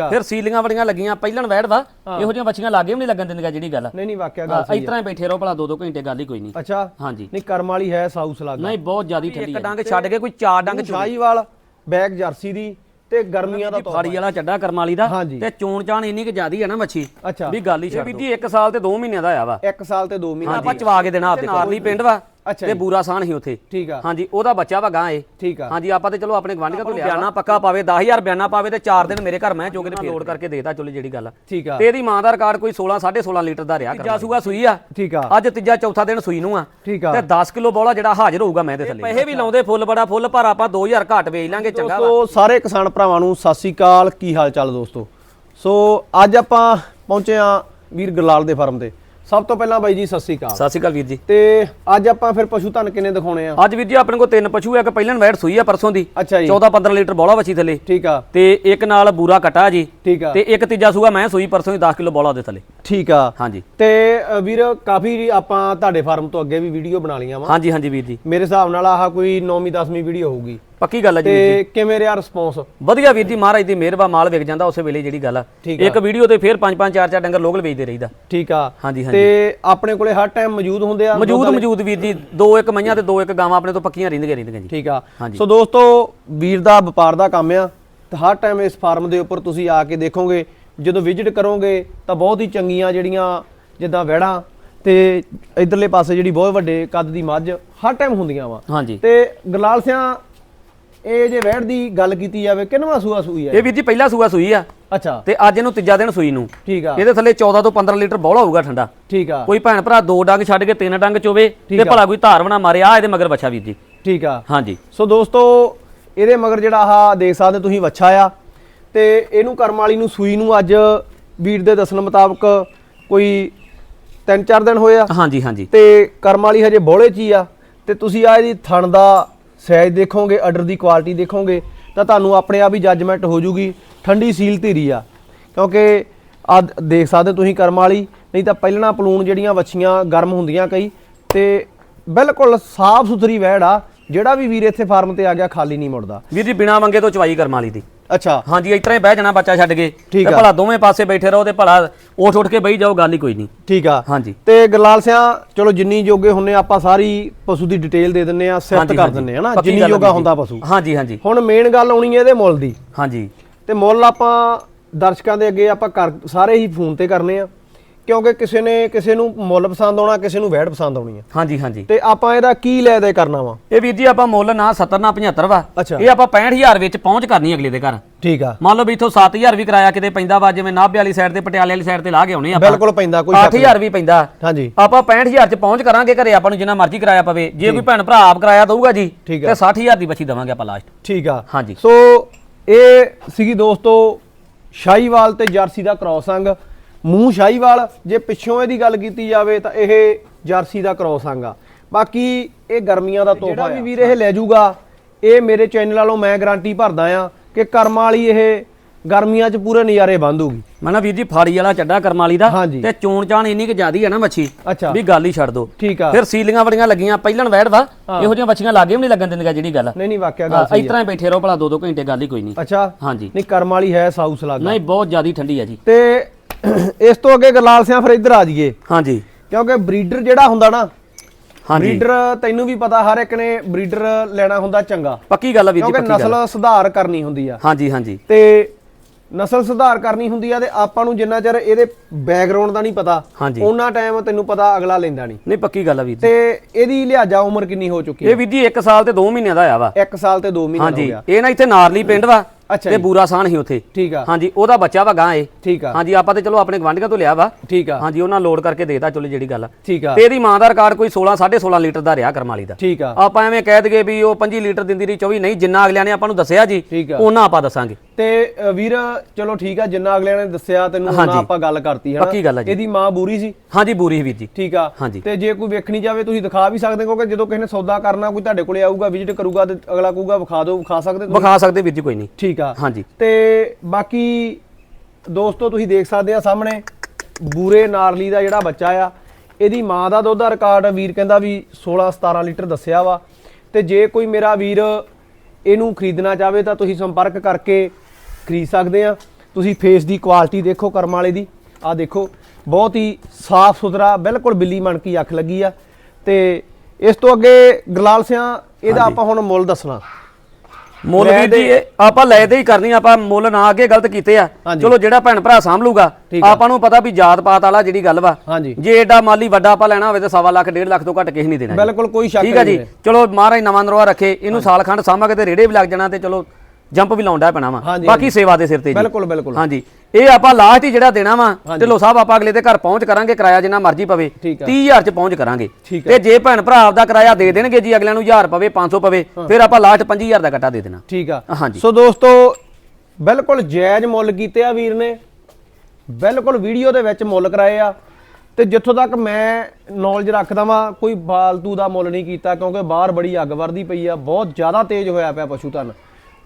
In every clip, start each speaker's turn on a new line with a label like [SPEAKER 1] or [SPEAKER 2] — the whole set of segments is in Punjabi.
[SPEAKER 1] ਫਿਰ ਸੀਲੀਆਂ ਬੜੀਆਂ ਲੱਗੀਆਂ ਪਹਿਲਣ ਵੈੜ ਵਾ ਇਹੋ ਜਿਹੀਆਂ ਬੱਚੀਆਂ ਲਾਗੇ ਵੀ ਨਹੀਂ ਲੱਗਣ ਦਿੰਦੀਆਂ ਜਿਹੜੀ ਗੱਲ।
[SPEAKER 2] ਨਹੀਂ ਨਹੀਂ ਵਾਕਿਆ ਗੱਲ
[SPEAKER 1] ਇਸ ਤਰ੍ਹਾਂ ਹੀ ਬੈਠੇ ਰਹੋ ਭਲਾ ਦੋ ਦੋ ਘੰਟੇ ਗੱਲ ਹੀ ਕੋਈ ਨਹੀਂ।
[SPEAKER 2] ਅੱਛਾ।
[SPEAKER 1] ਹਾਂਜੀ।
[SPEAKER 2] ਨਹੀਂ ਕਰਮ ਵਾਲੀ ਹੈ ਸਾਊਸ ਲੱਗਾ।
[SPEAKER 1] ਨਹੀਂ ਬਹੁਤ ਜ਼ਿਆਦੀ ਠੰਡੀ ਇੱਕ ਡੰਗ ਛੱਡ ਕੇ ਕੋਈ ਚਾਰ ਡੰਗ
[SPEAKER 2] ਸ਼ਾਹੀਵਾਲ ਬੈਗ ਜਰਸੀ ਦੀ ਤੇ ਗਰਮੀਆਂ ਦਾ
[SPEAKER 1] ਫਾੜੀ ਵਾਲਾ ਚੱਡਾ ਕਰਮ ਵਾਲੀ ਦਾ। ਤੇ ਚੋਣ ਚਾਣ ਇੰਨੀ ਕਿ ਜ਼ਿਆਦੀ ਹੈ ਨਾ ਮੱਛੀ
[SPEAKER 2] ਅੱਛਾ।
[SPEAKER 1] ਵੀ ਗੱਲ ਹੀ ਛੱਡ ਵੀ ਜੀ 1 ਸਾਲ ਤੇ 2 ਮਹੀਨਿਆਂ ਦਾ ਆਇਆ ਵਾ।
[SPEAKER 2] 1 ਸਾਲ ਤੇ 2 ਮਹੀਨੇ
[SPEAKER 1] ਆਪਾਂ ਚਵਾ ਕੇ ਦੇਣਾ ਆਪਦੇ ਨਾਰਲੀ ਪਿੰਡ ਵਾ।
[SPEAKER 2] ਅੱਛਾ
[SPEAKER 1] ਤੇ ਬੂਰਾ ਸਾਨ ਹੀ ਉਥੇ।
[SPEAKER 2] ਠੀਕ ਆ।
[SPEAKER 1] ਹਾਂਜੀ ਉਹਦਾ ਬੱਚਾ ਵਾ ਗਾਂ ਇਹ।
[SPEAKER 2] ਠੀਕ ਆ।
[SPEAKER 1] ਹਾਂਜੀ ਆਪਾਂ ਤੇ ਚਲੋ ਆਪਣੇ ਗਵਾਂਢੀਆਂ ਲਿਆ ਬਿਆਨਾ ਪੱਕਾ ਪਾਵੇ 10000 ਬਿਆਨਾ ਪਾਵੇ ਤੇ 4 ਦਿਨ ਮੇਰੇ ਘਰ ਮੈਂ ਚੋਕੇ ਤੇ ਲੋਡ ਕਰਕੇ ਦੇਤਾ ਚਲੋ ਜਿਹੜੀ ਗੱਲ ਆ।
[SPEAKER 2] ਠੀਕ ਆ।
[SPEAKER 1] ਤੇ ਇਹਦੀ ਮਾਂ ਦਾ ਰਿਕਾਰਡ ਕੋਈ 16 16.5 ਲੀਟਰ ਦਾ ਰਿਹਾ ਤੀਜਾ ਸੂਆ ਸੂਈ ਆ।
[SPEAKER 2] ਠੀਕ ਆ।
[SPEAKER 1] ਅੱਜ ਤੀਜਾ ਚੌਥਾ ਦਿਨ ਸੂਈ ਨੂੰ ਆ।
[SPEAKER 2] ਠੀਕ ਆ।
[SPEAKER 1] ਤੇ 10 ਕਿਲੋ ਬੋਲਾ ਜਿਹੜਾ ਹਾਜ਼ਰ ਹੋਊਗਾ ਮੈਂ ਦੇ ਥੱਲੇ। ਪੈਸੇ ਵੀ ਲਾਉਂਦੇ ਫੁੱਲ ਬੜਾ ਫੁੱਲ ਪਰ ਆਪਾਂ 2000 ਘੱਟ ਵੇਚ ਲਾਂਗੇ ਚੰਗਾ ਵਾ।
[SPEAKER 2] ਦੋਸਤੋ ਸਾਰੇ ਕਿਸਾਨ ਭਰਾਵਾਂ ਨੂੰ ਸਤਿ ਸ੍ਰੀ ਅਕਾਲ। ਕੀ ਹਾਲ ਚਾਲ ਦੋਸਤੋ? ਸੋ ਅੱਜ ਆਪਾਂ ਪਹੁੰਚੇ ਆ ਵੀਰ ਗਰਲਾਲ ਦੇ ਫਾਰਮ ਤੇ। ਸਭ ਤੋਂ ਪਹਿਲਾਂ ਬਾਈ ਜੀ ਸਤਿ ਸ੍ਰੀ ਅਕਾਲ।
[SPEAKER 1] ਸਤਿ ਸ਼੍ਰੀ ਅਕਾਲ ਵੀਰ ਜੀ।
[SPEAKER 2] ਤੇ ਅੱਜ ਆਪਾਂ ਫਿਰ ਪਸ਼ੂ ਧਨ ਕਿੰਨੇ ਦਿਖਾਉਣੇ ਆ?
[SPEAKER 1] ਅੱਜ ਵੀਰ ਜੀ ਆਪਣੇ ਕੋਲ ਤਿੰਨ ਪਸ਼ੂ ਆ ਇੱਕ ਪਹਿਲਾਂ ਵੈਟ ਸੂਈ ਆ ਪਰਸੋਂ ਦੀ।
[SPEAKER 2] ਅੱਛਾ ਜੀ।
[SPEAKER 1] 14 15 ਲੀਟਰ ਬੋਲਾ ਵਛੀ ਥੱਲੇ।
[SPEAKER 2] ਠੀਕ ਆ।
[SPEAKER 1] ਤੇ ਇੱਕ ਨਾਲ ਬੂਰਾ ਕਟਾ ਜੀ।
[SPEAKER 2] ਠੀਕ ਆ।
[SPEAKER 1] ਤੇ ਇੱਕ ਤੀਜਾ ਸੂਆ ਮੈਂ ਸੂਈ ਪਰਸੋਂ ਦੀ 10 ਕਿਲੋ ਬੋਲਾ ਦੇ ਥੱਲੇ।
[SPEAKER 2] ਠੀਕ ਆ।
[SPEAKER 1] ਹਾਂਜੀ।
[SPEAKER 2] ਤੇ ਅ, ਵੀਰ ਕਾਫੀ ਆਪਾਂ ਤੁਹਾਡੇ ਫਾਰਮ ਤੋਂ ਅੱਗੇ ਵੀ ਵੀਡੀਓ ਬਣਾ ਲਈਆਂ ਵਾ।
[SPEAKER 1] ਹਾਂਜੀ ਹਾਂਜੀ ਵੀਰ ਜੀ।
[SPEAKER 2] ਮੇਰੇ ਹਿਸਾਬ ਨਾਲ ਆਹ ਕੋਈ 9ਵੀਂ 10ਵੀਂ ਵੀਡੀਓ ਹੋਊਗੀ।
[SPEAKER 1] ਪੱਕੀ ਗੱਲ ਹੈ ਜੀ ਵੀਰ ਜੀ।
[SPEAKER 2] ਤੇ ਕਿਵੇਂ ਰਿਹਾ ਰਿਸਪੌਂਸ
[SPEAKER 1] ਵਧੀਆ ਵੀਰ ਜੀ ਮਹਾਰਾਜ ਦੀ ਮਿਹਰਬਾ ਮਾਲ ਵਿਕ ਜਾਂਦਾ ਉਸੇ ਵੇਲੇ ਜਿਹੜੀ ਗੱਲ ਆ।
[SPEAKER 2] ਠੀਕ
[SPEAKER 1] ਇੱਕ ਵੀਡੀਓ ਤੇ ਫਿਰ 5 5 4 4 ਡੰਗਰ ਲੋਕਲ ਵੇਚਦੇ ਰਹੀਦਾ।
[SPEAKER 2] ਠੀਕ ਆ।
[SPEAKER 1] ਹਾਂਜੀ ਹਾਂਜੀ।
[SPEAKER 2] ਤੇ ਆਪਣੇ ਕੋਲੇ ਹਰ ਟਾਈਮ ਮੌਜੂਦ ਹੁੰਦੇ ਆ
[SPEAKER 1] ਮੌਜੂਦ ਮੌਜੂਦ ਵੀਰ ਜੀ ਦੋ ਇੱਕ ਮਈਆਂ ਤੇ ਦੋ ਇੱਕ ਗਾਵਾਂ ਆਪਣੇ ਤੋਂ ਪੱਕੀਆਂ ਰਹਿੰਦੀਆਂ ਰਹਿੰਦੀਆਂ ਜੀ।
[SPEAKER 2] ਠੀਕ ਆ।
[SPEAKER 1] ਹਾਂਜੀ।
[SPEAKER 2] ਸੋ ਦੋਸਤੋ ਵੀਰ ਦਾ ਵਪਾਰ ਦਾ ਕੰਮ ਆ। ਤੇ ਹਰ ਟਾਈਮ ਇਸ ਫਾਰਮ ਦੇ ਉੱਪਰ ਤੁਸੀਂ ਆ ਕੇ ਦੇਖੋਗੇ। ਜਦੋਂ ਵਿਜ਼ਿਟ ਕਰੋਗੇ ਤਾਂ ਬਹੁਤ ਹੀ ਚੰਗੀਆਂ ਜਿਹੜੀਆਂ ਜਿੱਦਾਂ ਵਹਿੜਾਂ ਤੇ ਇਧਰਲੇ ਪਾਸੇ ਜਿਹੜੀ ਬਹੁਤ ਵੱਡੇ ਕੱਦ ਦੀ ਮੱਝ ਹਰ ਟਾਈਮ ਹੁੰਦੀਆਂ ਵਾ।
[SPEAKER 1] ਹਾਂਜੀ।
[SPEAKER 2] ਤੇ ਗਲਾਲ ਸਿਆਂ ਇਹ ਜੇ ਵਹਿੜ ਦੀ ਗੱਲ ਕੀਤੀ ਜਾਵੇ ਕਿੰਨਵਾ ਸੂਆ ਸੂਈ ਹੈ
[SPEAKER 1] ਇਹ ਵੀਰ ਜੀ ਪਹਿਲਾ ਸੂਆ ਸੂਈ ਆ।
[SPEAKER 2] ਅੱਛਾ।
[SPEAKER 1] ਤੇ ਅੱਜ ਇਹਨੂੰ ਤੀਜਾ ਦਿਨ ਸੂਈ ਨੂੰ।
[SPEAKER 2] ਠੀਕ ਆ।
[SPEAKER 1] ਇਹਦੇ ਥੱਲੇ 14 ਤੋਂ 15 ਲੀਟਰ ਬੌਲਾ ਹੋਊਗਾ ਠੰਡਾ।
[SPEAKER 2] ਠੀਕ ਆ।
[SPEAKER 1] ਕੋਈ ਭੈਣ ਭਰਾ ਦੋ ਡੰਗ ਛੱਡ ਕੇ ਤਿੰਨ ਡੰਗ ਚੋਵੇ ਤੇ ਭਲਾ ਕੋਈ ਧਾਰ ਬਣਾ ਮਾਰੇ ਆ ਇਹਦੇ ਮਗਰ ਬੱਚਾ ਵੀਰ ਜੀ।
[SPEAKER 2] ਠੀਕ ਆ।
[SPEAKER 1] ਹਾਂਜੀ।
[SPEAKER 2] ਸੋ ਦੋਸਤੋ ਇਹਦੇ ਮਗਰ ਜਿਹੜਾ ਆਹ ਦੇਖ ਸਕਦੇ ਤੁਸੀਂ ਵੱਛਾ ਆ। ਤੇ ਇਹਨੂੰ ਕਰਮ ਵਾਲੀ ਨੂੰ ਸੂਈ ਨੂੰ ਅੱਜ ਵੀਰ ਦੇ ਦੱਸਣ ਮੁਤਾਬਕ ਕੋਈ 3-4 ਦਿਨ ਹੋਏ ਆ।
[SPEAKER 1] ਹਾਂਜੀ ਹਾਂਜੀ।
[SPEAKER 2] ਤੇ ਕਰਮ ਵਾਲੀ ਹਜੇ ਬੋਲੇ ਚ ਹੀ ਆ। ਤੇ ਤੁਸੀਂ ਆ ਇਹਦੀ ਥਣ ਦਾ ਸਾਈਜ਼ ਦੇਖੋਗੇ ਆਰਡਰ ਦੀ ਕੁਆਲਿਟੀ ਦੇਖੋਗੇ ਤਾਂ ਤੁਹਾਨੂੰ ਆਪਣੇ ਆਪ ਹੀ ਜੱਜਮੈਂਟ ਹੋ ਜੂਗੀ। ਠੰਡੀ ਸੀਲ ਧੀਰੀ ਆ। ਕਿਉਂਕਿ ਆ ਦੇਖ ਸਕਦੇ ਤੁਸੀਂ ਕਰਮ ਵਾਲੀ ਨਹੀਂ ਤਾਂ ਪਹਿਲਣਾ ਪਲੂਣ ਜਿਹੜੀਆਂ ਵੱਛੀਆਂ ਗਰਮ ਹੁੰਦੀਆਂ ਕਈ ਤੇ ਬਿਲਕੁਲ ਸਾਫ਼ ਸੁਥਰੀ ਵਹਿੜ ਆ ਜਿਹੜਾ ਵੀ ਵੀਰ ਇੱਥੇ ਫਾਰਮ ਤੇ ਆ ਗਿਆ ਖਾਲੀ ਨਹੀਂ ਮੁੜਦਾ।
[SPEAKER 1] ਵੀਰ ਜੀ ਬਿਨਾ ਮੰਗੇ ਤੋਂ ਚਵਾਈ ਕਰਮ ਵਾਲੀ ਦੀ।
[SPEAKER 2] ਅੱਛਾ।
[SPEAKER 1] ਹਾਂਜੀ ਇਸ ਤਰ੍ਹਾਂ ਹੀ ਬਹਿ ਜਾਣਾ ਬੱਚਾ ਛੱਡ ਕੇ।
[SPEAKER 2] ਠੀਕ
[SPEAKER 1] ਤੇ
[SPEAKER 2] ਆ।
[SPEAKER 1] ਭਲਾ ਦੋਵੇਂ ਪਾਸੇ ਬੈਠੇ ਰਹੋ ਤੇ ਭਲਾ ਉੱਠ ਉੱਠ ਕੇ ਬਈ ਜਾਓ ਗੱਲ ਹੀ ਕੋਈ ਨਹੀਂ।
[SPEAKER 2] ਠੀਕ ਆ।
[SPEAKER 1] ਹਾਂਜੀ
[SPEAKER 2] ਤੇ ਗਰਲਾਲ ਸਿਆਂ ਚਲੋ ਜਿੰਨੀ ਜੋਗੇ ਹੁੰਨੇ ਆਪਾਂ ਸਾਰੀ ਪਸ਼ੂ ਦੀ ਡਿਟੇਲ ਦੇ ਦਿੰਨੇ ਆ ਸਿਫਤ
[SPEAKER 1] ਹਾਂਜੀ,
[SPEAKER 2] ਕਰ
[SPEAKER 1] ਹਾਂਜੀ।
[SPEAKER 2] ਦਿੰਨੇ ਆ ਨਾ
[SPEAKER 1] ਪੱਕੀ
[SPEAKER 2] ਜਿੰਨੀ
[SPEAKER 1] ਗੱਲ ਆ
[SPEAKER 2] ਜੋਗਾ
[SPEAKER 1] ਜੀ।
[SPEAKER 2] ਹੁੰਦਾ ਪਸ਼ੂ।
[SPEAKER 1] ਹਾਂਜੀ ਹਾਂਜੀ
[SPEAKER 2] ਹੁਣ ਮੇਨ ਗੱਲ ਆਉਣੀ ਹੈ ਇਹਦੇ ਮੁੱਲ ਦੀ।
[SPEAKER 1] ਹਾਂਜੀ
[SPEAKER 2] ਤੇ ਮੁੱਲ ਆਪਾਂ ਦਰਸ਼ਕਾਂ ਦੇ ਅੱਗੇ ਆਪਾਂ ਕਰ ਸਾਰੇ ਹੀ ਫੋਨ ਤੇ ਕਰਨੇ ਆ। ਕਿਉਂਕਿ ਕਿਸੇ ਨੇ ਕਿਸੇ ਨੂੰ ਮੁੱਲ ਪਸੰਦ ਆਉਣਾ ਕਿਸੇ ਨੂੰ ਵੈੜ ਪਸੰਦ ਆਉਣੀ ਆ।
[SPEAKER 1] ਹਾਂਜੀ ਹਾਂਜੀ।
[SPEAKER 2] ਤੇ ਆਪਾਂ ਇਹਦਾ ਕੀ ਲੈ ਦੇ ਕਰਨਾ ਵਾ?
[SPEAKER 1] ਇਹ ਵੀਰ ਜੀ ਆਪਾਂ ਮੁੱਲ ਨਾ 70 ਨਾ 75 ਵਾ।
[SPEAKER 2] ਅੱਛਾ।
[SPEAKER 1] ਇਹ ਆਪਾਂ 65000 ਵਿੱਚ ਪਹੁੰਚ ਕਰਨੀ ਅਗਲੇ ਦੇ ਘਰ।
[SPEAKER 2] ਠੀਕ ਆ।
[SPEAKER 1] ਮੰਨ ਲਓ ਵੀ ਇਥੋਂ 7000 ਵੀ ਕਿਰਾਇਆ ਕਿਤੇ ਪੈਂਦਾ ਵਾ ਜਿਵੇਂ ਨਾਭੇ ਵਾਲੀ ਸਾਈਡ ਤੇ ਪਟਿਆਲੇ ਵਾਲੀ ਸਾਈਡ ਤੇ ਲਾ ਕੇ ਆਉਣੇ ਆਪਾਂ।
[SPEAKER 2] ਬਿਲਕੁਲ ਪੈਂਦਾ ਕੋਈ ਸ਼ੱਕ
[SPEAKER 1] 8000 ਵੀ ਪੈਂਦਾ।
[SPEAKER 2] ਹਾਂਜੀ।
[SPEAKER 1] ਆਪਾਂ 65000 ਚ ਪਹੁੰਚ ਕਰਾਂਗੇ ਘਰੇ ਆਪਾਂ ਨੂੰ ਜਿੰਨਾ ਮਰਜ਼ੀ ਕਿਰਾਇਆ ਪਵੇ। ਜੇ ਕੋਈ ਭੈਣ ਭਰਾ ਆਪ ਕਿਰਾਇਆ ਦਊਗਾ ਜੀ
[SPEAKER 2] ਠੀਕ
[SPEAKER 1] ਤੇ 60000 ਦੀ ਬੱਚੀ ਦਵਾਂਗੇ ਆਪਾਂ ਲਾਸਟ
[SPEAKER 2] ਠੀਕ ਆ।
[SPEAKER 1] ਹਾਂਜੀ।
[SPEAKER 2] ਸੋ ਇਹ ਸੀਗੀ ਦੋਸਤੋ ਸ਼ਾਹੀਵਾਲ ਤੇ ਜਰਸੀ ਦਾ ਕ੍ਰੋਸ ਅੰਗ। ਮੂੰਹ ਸ਼ਾਹੀਵਾਲ ਜੇ ਪਿੱਛੋਂ ਇਹਦੀ ਗੱਲ ਕੀਤੀ ਜਾਵੇ ਤਾਂ ਇਹ ਜਰਸੀ ਦਾ ਕ੍ਰੋਸ ਅੰਗ ਆ ਬਾਕੀ ਇਹ ਗਰਮੀਆਂ ਦਾ ਤੋਹਫਾ ਜਿਹੜਾ ਵੀ ਵੀਰ ਇਹ ਲੈ ਜਾਊਗਾ ਇਹ ਮੇਰੇ ਚੈਨਲ ਵਾਲੋਂ ਮੈਂ ਗਾਰੰਟੀ ਭਰਦਾ ਆ ਕਿ ਕਰਮ ਵਾਲੀ ਇਹ ਗਰਮੀਆਂ 'ਚ ਪੂਰੇ ਨਜ਼ਾਰੇ ਬੰਦੂਗੀ।
[SPEAKER 1] ਮੈਂ ਨਾ ਵੀਰ ਜੀ ਫਾੜੀ ਵਾਲਾ ਚੱਡਾ ਕਰਮ ਵਾਲੀ ਦਾ
[SPEAKER 2] ਹਾਂਜੀ।
[SPEAKER 1] ਤੇ ਚੋਣ ਚਾਣ ਇੰਨੀ ਕਿ ਜ਼ਿਆਦੀ ਹੈ ਨਾ ਮੱਛੀ
[SPEAKER 2] ਅੱਛਾ।
[SPEAKER 1] ਵੀ ਗੱਲ ਹੀ ਛੱਡ ਦੋ।
[SPEAKER 2] ਠੀਕ ਆ।
[SPEAKER 1] ਫਿਰ ਸੀਲੀਆਂ ਬੜੀਆਂ ਲੱਗੀਆਂ ਪਹਿਲਣ ਵੈੜ ਵਾ ਇਹੋ ਜਿਹੀਆਂ ਬੱਚੀਆਂ ਲਾਗੇ ਵੀ ਨਹੀਂ ਲੱਗਣ ਦਿੰਦੀਆਂ ਜਿਹੜੀ ਗੱਲ। ਆ
[SPEAKER 2] ਨਹੀਂ ਨਹੀਂ ਵਾਕਿਆ ਗੱਲ ਸਹੀ
[SPEAKER 1] ਇਸ ਤਰ੍ਹਾਂ ਹੀ ਬੈਠੇ ਰਹੋ ਭਲਾ ਦੋ ਦੋ ਘੰਟੇ ਗੱਲ ਹੀ ਕੋਈ ਨਹੀਂ।
[SPEAKER 2] ਅੱਛਾ।
[SPEAKER 1] ਹਾਂਜੀ।
[SPEAKER 2] ਨਹੀਂ ਕਰਮ ਵਾਲੀ ਹੈ ਸਾਊਸ ਲੱਗ
[SPEAKER 1] ਨਹੀਂ ਬਹੁਤ ਜ਼ਿਆਦੀ ਠੰਡੀ ਆ ਜੀ।
[SPEAKER 2] ਤੇ ਇਸ ਤੋਂ ਅੱਗੇ ਗਰਲਾਲ ਸਿਆਂ ਫਿਰ ਇੱਧਰ ਆ ਜਾਈਏ।
[SPEAKER 1] ਹਾਂਜੀ।
[SPEAKER 2] ਕਿਉਂਕਿ ਬਰੀਡਰ ਜਿਹੜਾ ਹੁੰਦਾ ਨਾ
[SPEAKER 1] ਹਾਂਜੀ।
[SPEAKER 2] ਬਰੀਡਰ ਤੈਨੂੰ ਵੀ ਪਤਾ ਹਰ ਇੱਕ ਨੇ ਬਰੀਡਰ ਲੈਣਾ ਹੁੰਦਾ ਚੰਗਾ।
[SPEAKER 1] ਪੱਕੀ ਗੱਲ ਆ ਵੀਰ ਜੀ
[SPEAKER 2] ਕਿਉਂਕਿ ਨਸਲ ਸੁਧਾਰ ਕਰਨੀ ਹੁੰਦੀ ਆ।
[SPEAKER 1] ਹਾਂਜੀ ਹਾਂਜੀ।
[SPEAKER 2] ਤੇ ਨਸਲ ਸੁਧਾਰ ਕਰਨੀ ਹੁੰਦੀ ਆ ਤੇ ਆਪਾਂ ਨੂੰ ਜਿੰਨਾ ਚਿਰ ਇਹਦੇ ਬੈਕਗ੍ਰਾਉਂਡ ਦਾ ਨਹੀਂ ਪਤਾ ਉਹਨਾਂ ਟਾਈਮ ਤੈਨੂੰ ਪਤਾ ਅਗਲਾ ਲੈਂਦਾ ਨਹੀਂ।
[SPEAKER 1] ਨਹੀਂ ਪੱਕੀ ਗੱਲ ਆ ਵੀਰ
[SPEAKER 2] ਤੇ ਇਹਦੀ ਲਿਹਾਜ਼ਾ ਉਮਰ ਕਿੰਨੀ ਹੋ ਚੁੱਕੀ
[SPEAKER 1] ਇਹ ਵੀਰ ਜੀ 1 ਸਾਲ ਤੇ 2 ਮਹੀਨਿਆਂ ਦਾ ਆਇਆ ਵਾ।
[SPEAKER 2] ਹੈ 1 ਸਾਲ ਤੇ 2 ਮਹੀਨੇ ਹੋ
[SPEAKER 1] ਹਾਂਜੀ।
[SPEAKER 2] ਗਿਆ।
[SPEAKER 1] ਇਹ ਨਾ ਇੱਥੇ ਨਾਰਲੀ ਪਿੰਡ ਵਾ।
[SPEAKER 2] ਅੱਛਾ
[SPEAKER 1] ਤੇ ਬੂਰਾ ਸਾਨ ਹੀ ਉੱਥੇ।
[SPEAKER 2] ਠੀਕ ਆ।
[SPEAKER 1] ਹਾਂਜੀ ਉਹਦਾ ਬੱਚਾ ਵਾ ਗਾਂ ਇਹ।
[SPEAKER 2] ਠੀਕ ਆ।
[SPEAKER 1] ਹਾਂਜੀ ਆਪਾਂ ਤੇ ਚਲੋ ਆਪਣੇ ਗਵਾਂਢੀਆਂ ਤੋਂ ਲਿਆ ਵਾ।
[SPEAKER 2] ਠੀਕ ਆ।
[SPEAKER 1] ਹਾਂਜੀ ਉਹਨਾਂ ਲੋਡ ਕਰਕੇ ਦੇਤਾ ਚਲੋ ਜਿਹੜੀ ਗੱਲ ਆ।
[SPEAKER 2] ਠੀਕ ਆ।
[SPEAKER 1] ਤੇ ਇਹਦੀ ਮਾਂ ਦਾ ਰਿਕਾਰਡ ਕੋਈ 16 16.5 ਲੀਟਰ ਦਾ ਰਿਹਾ ਕਰਮ ਵਾਲੀ ਦਾ।
[SPEAKER 2] ਠੀਕ ਆ।
[SPEAKER 1] ਆਪਾਂ ਐਵੇਂ ਕਹਿ ਦਈਏ ਵੀ ਉਹ 25 ਲੀਟਰ ਦਿੰਦੀ ਰਹੀ 24 ਨਹੀਂ ਜਿੰਨਾ ਅਗਲਿਆਂ ਨੇ ਆਪਾਂ ਨੂੰ ਦੱਸਿਆ ਜੀ ਉਹਨਾਂ ਆਪਾਂ ਦੱਸਾਂਗੇ।
[SPEAKER 2] ਤੇ ਵੀਰ ਚਲੋ ਠੀਕ ਆ ਜਿੰਨਾ ਅਗਲਿਆਂ ਨੇ ਦੱਸਿਆ ਤੈਨੂੰ
[SPEAKER 1] ਹਾਂਜੀ।
[SPEAKER 2] ਆਪਾਂ ਗੱਲ ਕਰਤੀ ਹੈ
[SPEAKER 1] ਪੱਕੀ ਗੱਲ ਆ ਜੀ।
[SPEAKER 2] ਇਹਦੀ ਮਾਂ ਬੂਰੀ ਸੀ?
[SPEAKER 1] ਹਾਂਜੀ ਬੂਰੀ ਵੀਰ ਜੀ।
[SPEAKER 2] ਠੀਕ ਆ। ਤੇ ਜੇ ਕੋਈ ਵੇਖਣੀ ਜਾਵੇ ਤੁਸੀਂ ਦਿਖਾ ਵੀ ਸਕਦੇ ਹੋ ਕਿਉਂਕਿ ਜਦੋਂ ਕਿਸੇ ਨੇ ਸੌਦਾ ਕਰਨਾ ਕੋਈ ਤੁਹਾਡੇ ਕੋਲੇ ਆਊਗਾ ਵਿਜ਼ਿਟ ਕਰੂਗਾ ਤੇ ਅਗਲਾ ਕਹੂਗਾ ਵਿਖਾ ਦਿਓ ਵਿਖਾ ਸਕਦੇ
[SPEAKER 1] ਵਿਖਾ ਸਕਦੇ ਵੀਰ ਜੀ ਕੋਈ ਨਹੀਂ।
[SPEAKER 2] ਠੀਕ ਆ।
[SPEAKER 1] ਹਾਂਜੀ।
[SPEAKER 2] ਤੇ ਬਾਕੀ ਦੋਸਤੋ ਤੁਸੀਂ ਦੇਖ ਸਕਦੇ ਆ ਸਾਹਮਣੇ ਬੂਰੇ ਨਾਰਲੀ ਦਾ ਜਿਹੜਾ ਬੱਚਾ ਆ ਇਹਦੀ ਮਾਂ ਦਾ ਦੁੱਧ ਦਾ ਰਿਕਾਰਡ ਵੀਰ ਕਹਿੰਦਾ ਵੀ 16 17 ਲੀਟਰ ਦੱਸਿਆ ਵਾ। ਤੇ ਜੇ ਕੋਈ ਮੇਰਾ ਵੀਰ ਇਹਨੂੰ ਖਰੀਦਣਾ ਚਾਹਵੇ ਤਾਂ ਤੁਸੀਂ ਸੰਪਰਕ ਕਰਕੇ ਖਰੀਦ ਸਕਦੇ ਆ। ਤੁਸੀਂ ਫੇਸ ਦੀ ਕੁਆਲਿਟੀ ਦੇਖੋ ਕਰਮ ਵਾਲੇ ਦੀ। ਆ ਦੇਖੋ ਬਹੁਤ ਹੀ ਸਾਫ਼ ਸੁਥਰਾ ਬਿਲਕੁਲ ਬਿੱਲੀ ਮਣ ਕੀ ਅੱਖ ਲੱਗੀ ਆ। ਤੇ ਇਸ ਤੋਂ ਅੱਗੇ ਗਰਲਾਲ ਸਿਆਂ ਇਹਦਾ ਆਪਾਂ ਹੁਣ ਮੁੱਲ ਦੱਸਣਾ।
[SPEAKER 1] ਮੁੱਲ ਵੀਰ ਜੀ ਆਪਾਂ ਲੈ ਦੇ ਹੀ ਕਰਨੀ ਆਪਾਂ ਮੁੱਲ ਨਾ ਅੱਗੇ ਗਲਤ ਕੀਤੇ ਆ। ਚਲੋ ਜਿਹੜਾ ਭੈਣ ਭਰਾ ਸਾਂਭ ਲੂਗਾ। ਆਪਾਂ ਨੂੰ ਪਤਾ ਵੀ ਜਾਤ ਪਾਤ ਵਾਲਾ ਜਿਹੜੀ ਗੱਲ ਵਾ। ਜੇ ਏਡਾ ਮਾਲੀ ਵੱਡਾ ਆਪਾਂ ਲੈਣਾ ਹੋਵੇ ਤਾਂ ਸਵਾ ਲੱਖ ਡੇਢ ਲੱਖ ਤੋਂ ਘੱਟ ਕਿਸੇ ਨਹੀਂ ਦੇਣਾ।
[SPEAKER 2] ਬਿਲਕੁਲ ਕੋਈ ਸ਼ੱਕ
[SPEAKER 1] ਠੀਕ ਆ
[SPEAKER 2] ਨਹੀਂ
[SPEAKER 1] ਜੀ।
[SPEAKER 2] ਹੈ।
[SPEAKER 1] ਚਲੋ ਮਹਾਰਾਜ ਨਵਾਂ ਨਰਵਾ ਰੱਖੇ। ਇਹਨੂੰ ਸਾਲ ਖੰਡ ਸਾਂਭਾਂਗੇ ਤੇ ਰੇੜੇ ਵੀ ਲੱਗ ਜਾਣਾ ਤੇ ਚਲੋ ਜੰਪ ਵੀ ਲਾਉਂਦਾ ਪੈਣਾ ਵਾ।
[SPEAKER 2] ਹਾਂਜੀ,
[SPEAKER 1] ਬਾਕੀ
[SPEAKER 2] ਹਾਂਜੀ।
[SPEAKER 1] ਸੇਵਾ ਦੇ ਸਿਰ ਤੇ ਜੀ।
[SPEAKER 2] ਬਿਲਕੁਲ ਬਿਲਕੁਲ।
[SPEAKER 1] ਹਾਂਜੀ। ਇਹ ਆਪਾਂ ਲਾਸਟ ਹੀ ਜਿਹੜਾ ਦੇਣਾ ਵਾ। ਢਿੱਲੋਂ ਸਾਹਿਬ ਆਪਾਂ ਅਗਲੇ ਦੇ ਘਰ ਪਹੁੰਚ ਕਰਾਂਗੇ ਕਿਰਾਇਆ ਜਿੰਨਾ ਮਰਜ਼ੀ ਪਵੇ।
[SPEAKER 2] ਠੀਕ ਆ।
[SPEAKER 1] 30000 ਚ ਪਹੁੰਚ ਕਰਾਂਗੇ।
[SPEAKER 2] ਠੀਕ ਆ।
[SPEAKER 1] ਤੇ ਜੇ ਭੈਣ ਭਰਾ ਆਪਦਾ ਕਿਰਾਇਆ ਦੇ ਦੇਣਗੇ ਜੀ ਅਗਲਿਆਂ ਨੂੰ 1000 ਪਵੇ 500 ਪਵੇ ਫਿਰ ਆਪਾਂ ਲਾਸਟ 25000 ਦਾ ਕੱਟਾ ਦੇ ਦੇਣਾ।
[SPEAKER 2] ਠੀਕ ਆ।
[SPEAKER 1] ਹਾਂਜੀ।
[SPEAKER 2] ਸੋ ਦੋਸਤੋ ਬਿਲਕੁਲ ਜਾਇਜ਼ ਮੁੱਲ ਕੀਤੇ ਆ ਵੀਰ ਨੇ। ਬਿਲਕੁਲ ਵੀਡੀਓ ਦੇ ਵਿੱਚ ਮੁੱਲ ਕਰਾਏ ਆ। ਤੇ ਜਿੱਥੋਂ ਤੱਕ ਮੈਂ ਨੌਲੇਜ ਰੱਖਦਾ ਵਾਂ ਕੋਈ ਫਾਲਤੂ ਦਾ ਮੁੱਲ ਨਹੀਂ ਕੀਤਾ ਕਿਉਂਕਿ ਬਾਹਰ ਬੜੀ ਅੱਗ ਵਰਦੀ ਪਈ ਆ ਬਹੁਤ ਜ਼ਿਆਦਾ ਤੇਜ਼ ਹੋਇਆ ਪਿਆ ਪਸ਼ੂ ਧਨ।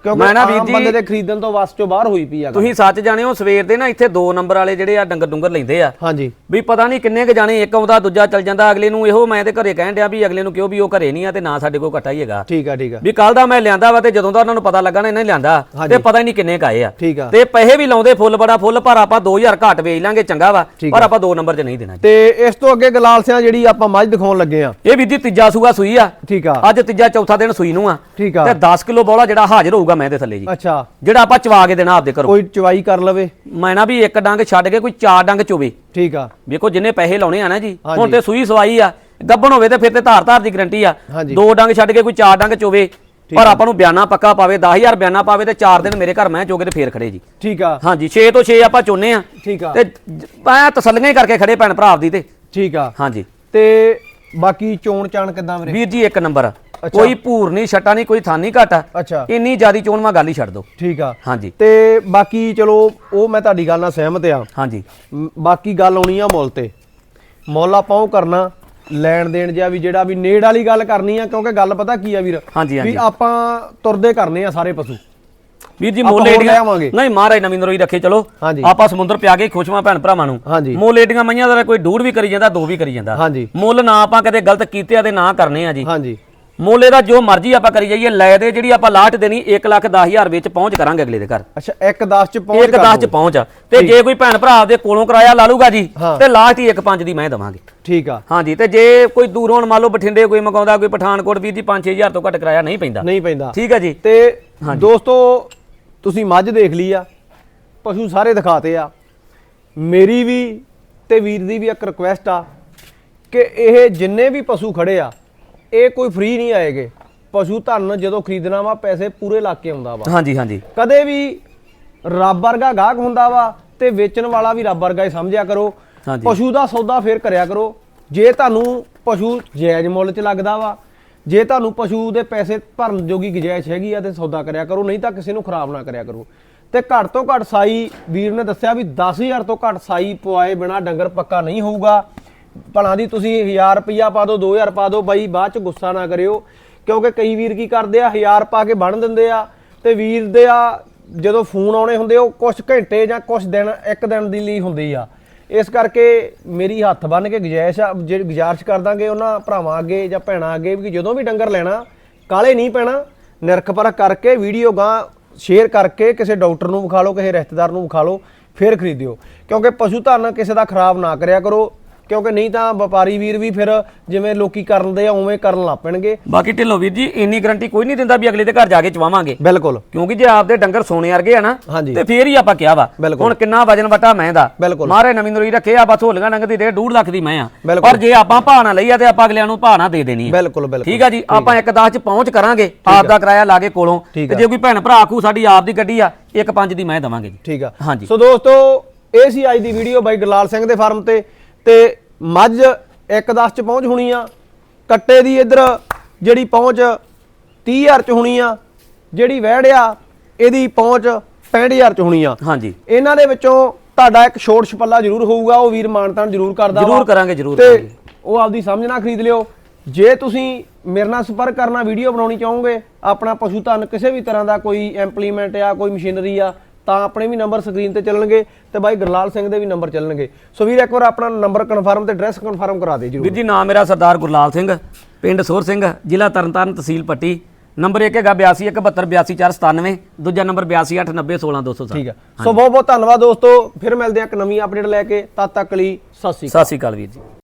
[SPEAKER 2] ਕਿਉਂਕਿ
[SPEAKER 1] ਮੈਂ ਨਾ ਵੀਰ
[SPEAKER 2] ਆਮ
[SPEAKER 1] ਜੀ-
[SPEAKER 2] ਬੰਦੇ ਦੇ ਖਰੀਦਣ ਤੋਂ ਵਸ ਚੋਂ ਬਾਹਰ ਹੋਈ ਪਈ ਆ
[SPEAKER 1] ਤੁਸੀਂ ਸੱਚ ਜਾਣੇ ਹੋ ਸਵੇਰ ਦੇ ਨਾ ਇੱਥੇ ਦੋ ਨੰਬਰ ਵਾਲੇ ਜਿਹੜੇ ਆ ਡੰਗਰ ਡੁੰਗਰ ਲੈਂਦੇ ਆ।
[SPEAKER 2] ਹਾਂਜੀ।
[SPEAKER 1] ਵੀ ਪਤਾ ਨਹੀਂ ਕਿੰਨੇ ਕ ਜਾਣੇ ਇੱਕ ਆਉਂਦਾ ਦੂਜਾ ਚੱਲ ਜਾਂਦਾ ਅਗਲੇ ਨੂੰ ਇਹੋ ਮੈਂ ਤੇ ਘਰੇ ਕਹਿਣ ਡਿਆ ਵੀ ਅਗਲੇ ਨੂੰ ਕਿਉਂ ਵੀ ਉਹ ਘਰੇ ਨਹੀਂ ਆ ਤੇ ਨਾ ਸਾਡੇ ਕੋਲ ਘਟਾ ਹੀ ਹੈਗਾ।
[SPEAKER 2] ਠੀਕ ਆ ਠੀਕ ਆ।
[SPEAKER 1] ਵੀ ਕੱਲ ਦਾ ਮੈਂ ਲਿਆਂਦਾ ਵਾ ਤੇ ਜਦੋਂ ਦਾ ਉਹਨਾਂ ਨੂੰ ਪਤਾ ਲੱਗਾ ਨਾ ਇਹਨਾਂ ਨੇ ਲਿਆਂਦਾ
[SPEAKER 2] ਹਾਂਜੀ।
[SPEAKER 1] ਤੇ ਪਤਾ ਹੀ ਨਹੀਂ ਕਿੰਨੇ ਕਾਏ ਆ।
[SPEAKER 2] ਠੀਕ ਆ।
[SPEAKER 1] ਤੇ ਪੈਸੇ ਵੀ ਲਾਉਂਦੇ ਫੁੱਲ ਬੜਾ ਫੁੱਲ ਪਰ ਆਪਾਂ 2000 ਘੱਟ ਵੇਚ ਲਾਂਗੇ ਚੰਗਾ ਵਾ
[SPEAKER 2] ਠੀਕ
[SPEAKER 1] ਪਰ ਆਪਾਂ ਦੋ ਨੰਬਰ 'ਚ ਨਹੀਂ ਦੇਣਾ।
[SPEAKER 2] ਤੇ ਇਸ ਤੋਂ ਅੱਗੇ ਗਲਾਲ ਸਿਆਂ ਜਿਹੜੀ ਆਪਾਂ ਮੱਝ ਦਿਖਾਉਣ ਲੱਗੇ ਆ।
[SPEAKER 1] ਇਹ ਵੀ ਜੀ ਤੀਜਾ ਸੂਆ ਸੂਈ ਆ।
[SPEAKER 2] ਠੀਕ ਆ।
[SPEAKER 1] ਅੱਜ ਤੀਜਾ ਚੌਥਾ ਦਿਨ ਸੂਈ ਨੂੰ ਆ।
[SPEAKER 2] ਠੀਕ ਆ।
[SPEAKER 1] ਤੇ 10 ਕਿਲੋ ਬੋਲਾ ਜਿਹੜਾ ਹਾਜ਼ਰ ਹੋਊਗਾ ਮੈਂ ਦੇ ਥੱਲੇ ਜੀ।
[SPEAKER 2] ਅੱਛਾ।
[SPEAKER 1] ਜਿਹੜਾ ਆਪਾਂ ਚਵਾ ਕੇ ਦੇਣਾ ਆਪਦੇ ਘਰੋਂ।
[SPEAKER 2] ਕੋਈ ਚਵਾਈ ਕਰ ਲਵੇ।
[SPEAKER 1] ਮੈਂ ਨਾ ਵੀ ਇੱਕ ਡੰਗ ਛੱਡ ਕੇ ਕੋਈ ਚਾਰ ਡੰਗ ਚੋਵੇ।
[SPEAKER 2] ਠੀਕ ਆ।
[SPEAKER 1] ਵੇਖੋ ਜਿੰਨੇ ਪੈਸੇ ਲਾਉਣੇ ਆ ਨਾ ਜੀ। ਹੁਣ ਤੇ ਸੂਈ ਸਵਾਈ ਆ। ਗੱਬਣ ਹੋਵੇ ਤੇ ਫਿਰ ਤੇ ਧਾਰ ਧਾਰ ਦੀ ਗਰੰਟੀ ਆ। ਦੋ ਡੰਗ ਛੱਡ ਕੇ ਕੋਈ ਚਾਰ ਡੰਗ ਚੋਵੇ। ਪਰ ਆਪਾਂ ਨੂੰ ਬਿਆਨਾ ਪੱਕਾ ਪਾਵੇ 10000 ਬਿਆਨਾ ਪਾਵੇ ਤੇ 4 ਦਿਨ ਮੇਰੇ ਘਰ ਮੈਂ ਚੋਗੇ ਤੇ ਫੇਰ ਖੜੇ ਜੀ।
[SPEAKER 2] ਠੀਕ ਆ।
[SPEAKER 1] ਹਾਂਜੀ 6 ਤੋਂ 6 ਆਪਾਂ ਚੋਨੇ ਆ।
[SPEAKER 2] ਠੀਕ ਆ।
[SPEAKER 1] ਤੇ ਮੈਂ ਤਸੱਲੀਆਂ ਹੀ ਕਰਕੇ ਖੜੇ ਭੈਣ ਭਰਾ ਦੀ ਤੇ।
[SPEAKER 2] ਠੀਕ ਆ।
[SPEAKER 1] ਹਾਂਜੀ।
[SPEAKER 2] ਤੇ ਬਾਕੀ ਚੋਣ ਚਾਣ ਕਿਦਾਂ ਵੀਰੇ?
[SPEAKER 1] ਵੀਰ ਜੀ ਇੱਕ ਨੰਬਰ। ਕੋਈ ਭੂਰ ਨਹੀਂ ਛਟਾ ਨਹੀਂ ਕੋਈ ਥਾਨੀ ਘਾਟਾ।
[SPEAKER 2] ਅੱਛਾ।
[SPEAKER 1] ਇੰਨੀ ਜਿਆਦੀ ਚੋਣ ਮੈਂ ਗੱਲ ਹੀ ਛੱਡ ਦੋ
[SPEAKER 2] ਠੀਕ ਆ।
[SPEAKER 1] ਹਾਂਜੀ।
[SPEAKER 2] ਤੇ ਬਾਕੀ ਚਲੋ ਉਹ ਮੈਂ ਤੁਹਾਡੀ ਗੱਲ ਨਾਲ ਸਹਿਮਤ ਆ।
[SPEAKER 1] ਹਾਂਜੀ।
[SPEAKER 2] ਬਾਕੀ ਗੱਲ ਆਉਣੀ ਆ ਮੁੱਲ ਤੇ। ਮੁੱਲ ਆਪਾਂ ਉਹ ਕਰਨਾ ਲੈਣ ਦੇਣ ਜਿਆ ਵੀ ਜਿਹੜਾ ਵੀ ਨੇੜ ਵਾਲੀ ਗੱਲ ਕਰਨੀ ਆ ਕਿਉਂਕਿ ਗੱਲ ਪਤਾ ਕੀ ਆ ਵੀਰ। ਵੀ ਆਪਾਂ ਤੁਰਦੇ ਕਰਨੇ ਆ ਸਾਰੇ ਪਸ਼ੂ।
[SPEAKER 1] ਵੀਰ ਜੀ ਮੁੱਲ
[SPEAKER 2] ਹੋਰ
[SPEAKER 1] ਏਡੀਆਂ
[SPEAKER 2] ਲੈ ਆਵਾਂਗੇ।
[SPEAKER 1] ਨਹੀਂ ਮਹਾਰਾਜ ਨਵੀਂ ਨਰੋਈ ਰੱਖੇ ਚਲੋ। ਆਪਾਂ ਸਮੁੰਦਰ ਪਿਆ ਕੇ ਖੁਸ਼ਮਾ ਭੈਣ ਭਰਾਵਾਂ ਨੂੰ। ਮੁੱਲ ਏਡੀਆਂ ਮਈਆਂ ਦਾ ਕੋਈ ਡੂੜ ਵੀ ਕਰੀ ਜਾਂਦਾ ਦੋ ਵੀ ਕਰੀ ਜਾਂਦਾ। ਮੁੱਲ ਨਾ ਆਪਾਂ ਕਦੇ ਗਲਤ ਕੀਤੇ ਆ ਤੇ ਨਾ ਕਰਨੇ ਆ ਜੀ
[SPEAKER 2] ਹਾਂਜੀ
[SPEAKER 1] ਮੁੱਲ ਇਹਦਾ ਜੋ ਮਰਜ਼ੀ ਆਪਾਂ ਕਰੀ ਜਾਈਏ ਲੈ ਦੇ ਜਿਹੜੀ ਆਪਾਂ ਲਾਟ ਦੇਣੀ 1 ਲੱਖ 10000 ਵਿੱਚ ਪਹੁੰਚ ਕਰਾਂਗੇ ਅਗਲੇ ਦੇ ਘਰ।
[SPEAKER 2] ਅੱਛਾ 1 10 ਚ ਪਹੁੰਚ
[SPEAKER 1] ਇੱਕ 10 ਚ ਪਹੁੰਚ ਆ। ਤੇ ਜੇ ਕੋਈ ਭੈਣ ਭਰਾ ਆਪਦੇ ਕੋਲੋਂ ਕਰਾਇਆ ਲਾ ਲੂਗਾ ਜੀ। ਤੇ ਲਾਸਟ ਹੀ 1 5 ਦੀ ਮੈਂ ਦਵਾਂਗੇ।
[SPEAKER 2] ਠੀਕ ਆ।
[SPEAKER 1] ਹਾਂਜੀ ਤੇ ਜੇ ਕੋਈ ਦੂਰੋਂ ਹੁਣ ਮੰਨ ਲਓ ਬਠਿੰਡੇ ਕੋਈ ਮਗਾਉਂਦਾ ਕੋਈ ਪਠਾਨਕੋਟ ਵੀਰ ਜੀ 5-6000 ਤੋਂ ਘੱਟ ਕਰਾਇਆ ਨਹੀਂ ਪੈਂਦਾ।
[SPEAKER 2] ਨਹੀਂ ਪੈਂਦਾ।
[SPEAKER 1] ਠੀਕ ਹੈ ਜੀ?
[SPEAKER 2] ਤੇ ਦੋਸਤੋ ਤੁਸੀਂ ਮੱਝ ਦੇਖ ਲਈ ਆ ਪਸ਼ੂ ਸਾਰੇ ਦਿਖਾਤੇ ਆ। ਮੇਰੀ ਵੀ ਤੇ ਵੀਰ ਦੀ ਵੀ ਇੱਕ ਰਿਕੁਐਸਟ ਆ ਕਿ ਇਹ ਜਿੰਨੇ ਵੀ ਪਸ਼ੂ ਖੜੇ ਆ ਇਹ ਕੋਈ ਫ੍ਰੀ ਨਹੀਂ ਆਏਗੇ। ਪਸ਼ੂ ਧਨ ਜਦੋਂ ਖਰੀਦਣਾ ਵਾ ਪੈਸੇ ਪੂਰੇ ਲਾ ਕੇ ਆਉਂਦਾ ਵਾ।
[SPEAKER 1] ਹਾਂਜੀ ਹਾਂਜੀ।
[SPEAKER 2] ਕਦੇ ਵੀ ਰੱਬ ਵਰਗਾ ਗਾਹਕ ਹੁੰਦਾ ਵਾ ਤੇ ਵੇਚਣ ਵਾਲਾ ਵੀ ਰੱਬ ਵਰਗਾ ਹੀ ਸਮਝਿਆ ਕਰੋ।
[SPEAKER 1] ਹਾਂਜੀ।
[SPEAKER 2] ਪਸ਼ੂ ਦਾ ਸੌਦਾ ਫੇਰ ਕਰਿਆ ਕਰੋ। ਜੇ ਤੁਹਾਨੂੰ ਪਸ਼ੂ ਜਾਇਜ਼ ਮੁੱਲ 'ਚ ਲੱਗਦਾ ਵਾ ਜੇ ਤੁਹਾਨੂੰ ਪਸ਼ੂ ਦੇ ਪੈਸੇ ਭਰਨ ਜੋਗੀ ਗੁੰਜਾਇਸ਼ ਹੈਗੀ ਆ ਤੇ ਸੌਦਾ ਕਰਿਆ ਕਰੋ ਨਹੀਂ ਤਾਂ ਕਿਸੇ ਨੂੰ ਖਰਾਬ ਨਾ ਕਰਿਆ ਕਰੋ। ਤੇ ਘੱਟ ਤੋਂ ਘੱਟ ਸਾਈ ਵੀਰ ਨੇ ਦੱਸਿਆ ਵੀ 10000 ਤੋਂ ਘੱਟ ਸਾਈ ਪਵਾਏ ਬਿਨਾ ਡੰਗਰ ਪੱਕਾ ਨਹੀਂ ਹੋਊਗਾ। ਭਲਾ ਦੀ ਤੁਸੀਂ 1000 ਰੁਪਿਆ ਪਾ ਦਿਓ 2000 ਪਾ ਦਿਓ, ਬਾਈ ਬਾਅਦ ਚ ਗੁੱਸਾ ਨਾ ਕਰਿਓ। ਕਿਉਂਕਿ ਕਈ ਵੀਰ ਕੀ ਕਰਦੇ ਆ 1000 ਪਾ ਕੇ ਬਣ ਦਿੰਦੇ ਆ ਤੇ ਵੀਰ ਦੇ ਆ ਜਦੋਂ ਫੋਨ ਆਉਣੇ ਹੁੰਦੇ ਉਹ ਕੁਝ ਘੰਟੇ ਜਾਂ ਕੁਝ ਦਿਨ, ਇੱਕ ਦਿਨ ਦੀ ਲਈ ਹੁੰਦੀ ਆ। ਇਸ ਕਰਕੇ ਮੇਰੀ ਹੱਥ ਬੰਨ ਕੇ ਗੁਜਾਇਸ਼ ਆ ਜਿਹੜੀ ਗੁਜ਼ਾਰਿਸ਼ ਕਰ ਦਾਂਗੇ ਉਹਨਾਂ ਭਰਾਵਾਂ ਅੱਗੇ ਜਾਂ ਭੈਣਾਂ ਅੱਗੇ ਵੀ ਜਦੋਂ ਵੀ ਡੰਗਰ ਲੈਣਾ, ਕਾਲੇ ਨਹੀਂ ਪੈਣਾ ਨਿਰਖ ਪਰਖ ਕਰਕੇ ਵੀਡੀਓ ਗਾਂ ਸ਼ੇਅਰ ਕਰਕੇ ਕਿਸੇ ਡਾਕਟਰ ਨੂੰ ਵਿਖਾ ਲਓ, ਕਿਸੇ ਰਿਸ਼ਤੇਦਾਰ ਨੂੰ ਵਿਖਾ ਲਓ, ਫਿਰ ਖਰੀਦਿਓ। ਕਿਉਂਕਿ ਪਸ਼ੂ ਧਨ ਕਿਸੇ ਦਾ ਖਰਾਬ ਨਾ ਕਰਿਆ ਕਰੋ ਕਿਉਂਕਿ ਨਹੀਂ ਤਾਂ ਵਪਾਰੀ ਵੀਰ ਵੀ ਫਿਰ ਜਿਵੇਂ ਲੋਕੀ ਕਰਨ ਦੇ ਆ ਉਵੇਂ ਕਰਨ ਲੱਗ ਪੈਣਗੇ।
[SPEAKER 1] ਬਾਕੀ ਢਿੱਲੋਂ ਵੀਰ ਜੀ ਇੰਨੀ ਗਰੰਟੀ ਕੋਈ ਨਹੀਂ ਦਿੰਦਾ ਵੀ ਅਗਲੇ ਦੇ ਘਰ ਜਾ ਕੇ ਚਵਾਵਾਂਗੇ।
[SPEAKER 2] ਬਿਲਕੁਲ।
[SPEAKER 1] ਕਿਉਂਕਿ ਜੇ ਆਪਦੇ ਡੰਗਰ ਸੋਨੇ ਵਰਗੇ ਆ ਨਾ। ਤੇ ਫੇਰ ਹੀ ਆਪਾਂ ਕਿਹਾ ਵਾ। ਹੁਣ ਕਿੰਨਾ ਵਜਨ ਵਟਾ ਮੈਂ ਦਾ। ਮਾਰੇ ਨਵੀਂ ਨਰੋਈ ਰੱਖੇ ਆ ਬਸ ਹੋਲੀਆਂ ਡੰਗ ਦੀ ਰੇਟ 2 ਲੱਖ ਦੀ ਮੈਂ ਆ। ਪਰ ਜੇ ਆਪਾਂ ਭਾਣਾ ਲਈ ਆ ਤੇ ਆਪਾਂ ਅਗਲਿਆਂ ਨੂੰ ਭਾਣਾ ਦੇ ਦੇਣੀ ਆ।
[SPEAKER 2] ਬਿਲਕੁਲ ਬਿਲਕੁਲ।
[SPEAKER 1] ਠੀਕ ਆ ਜੀ ਆਪਾਂ ਇੱਕ 10 ਚ ਪਹੁੰਚ ਕਰਾਂਗੇ ਆਪ ਦਾ ਕਿਰਾਇਆ ਲਾ ਕੇ ਕੋਲੋਂ। ਤੇ। ਜੇ ਕੋਈ ਭੈਣ ਭਰਾ ਆਖੂ ਸਾਡੀ ਆਪ ਦੀ ਗੱਡੀ ਆ ਇੱਕ 5 ਦੀ ਮੈਂ ਦਵਾਂਗੇ ਜੀ।
[SPEAKER 2] ਠੀਕ ਆ।
[SPEAKER 1] ਹਾਂਜੀ।
[SPEAKER 2] ਸੋ ਦੋਸਤੋ ਇਹ ਸੀ ਅੱਜ ਦੀ ਵੀਡੀਓ ਬਾਈ ਗਰਲਾਲ ਸਿੰਘ ਦੇ ਫਾਰਮ ਤੇ। ਤੇ ਮੱਝ 1-10 ਚ ਪਹੁੰਚ ਹੋਣੀ ਆ। ਕੱਟੇ ਦੀ ਇੱਧਰ ਜਿਹੜੀ ਪਹੁੰਚ 30000 ਚ ਹੋਣੀ ਆ। ਜਿਹੜੀ ਵਹਿੜਿਆ ਇਹਦੀ ਪਹੁੰਚ 65000 ਚ ਹੋਣੀ ਆ।
[SPEAKER 1] ਹਾਂਜੀ।
[SPEAKER 2] ਇਹਨਾਂ ਦੇ ਵਿੱਚੋਂ ਤੁਹਾਡਾ ਇੱਕ ਛੋਟ ਛਪੱਲਾ ਜ਼ਰੂਰ ਹੋਊਗਾ ਉਹ ਵੀਰ ਮਾਨਤਾਨ ਜ਼ਰੂਰ ਕਰਦਾ
[SPEAKER 1] ਜ਼ਰੂਰ। ਕਰਾਂਗੇ, ਜ਼ਰੂਰ
[SPEAKER 2] ਤੇ। ਉਹ ਆਪਦੀ ਸਮਝ ਨਾਲ ਖਰੀਦ ਲਿਓ। ਜੇ ਤੁਸੀਂ ਮੇਰੇ ਨਾਲ ਸੰਪਰਕ ਕਰਨਾ ਵੀਡੀਓ ਬਣਾਉਣੀ ਚਾਹੋਗੇ ਆਪਣਾ ਪਸ਼ੂ ਧਨ ਕਿਸੇ ਵੀ ਤਰ੍ਹਾਂ ਦਾ ਕੋਈ ਇੰਪਲੀਮੈਂਟ ਆ ਕੋਈ ਮਸ਼ੀਨਰੀ ਆ ਤਾਂ ਆਪਣੇ ਵੀ ਨੰਬਰ ਸਕਰੀਨ ਤੇ ਚੱਲਣਗੇ ਤੇ ਬਾਈ ਗਰਲਾਲ ਸਿੰਘ ਦੇ ਵੀ ਨੰਬਰ ਚੱਲਣਗੇ। ਸੋ ਵੀਰ ਇੱਕ ਵਾਰ ਆਪਣਾ ਨੰਬਰ ਕਨਫਰਮ ਤੇ ਐਡਰੈਸ ਕਨਫਰਮ ਕਰਾ ਦੇ
[SPEAKER 1] ਵੀਰ
[SPEAKER 2] ਜਰੂਰ
[SPEAKER 1] ਜੀ ਨਾਮ ਮੇਰਾ ਸਰਦਾਰ ਗੁਰਲਾਲ ਸਿੰਘ ਪਿੰਡ ਸੋਰ ਸਿੰਘ ਜ਼ਿਲ੍ਹਾ ਤਰਨਤਾਰਨ ਤਹਿਸੀਲ ਪੱਟੀ। ਨੰਬਰ ਇੱਕ ਹੈਗਾ 8217282497 ਦੂਜਾ ਨੰਬਰ 8289016207
[SPEAKER 2] ਠੀਕ ਆ। ਸੋ ਬਹੁਤ ਬਹੁਤ ਧੰਨਵਾਦ ਦੋਸਤੋ ਫਿਰ ਮਿਲਦੇ ਆ ਇੱਕ ਨਵੀਂ ਅਪਡੇਟ ਲੈ ਕੇ। ਤਦ ਤੱਕ ਲਈ ਸਤਿ ਸ਼੍ਰੀ ਅਕਾਲ।
[SPEAKER 1] ਸਤਿ ਸ਼੍ਰੀ ਅਕਾਲ ਵੀਰ ਜੀ।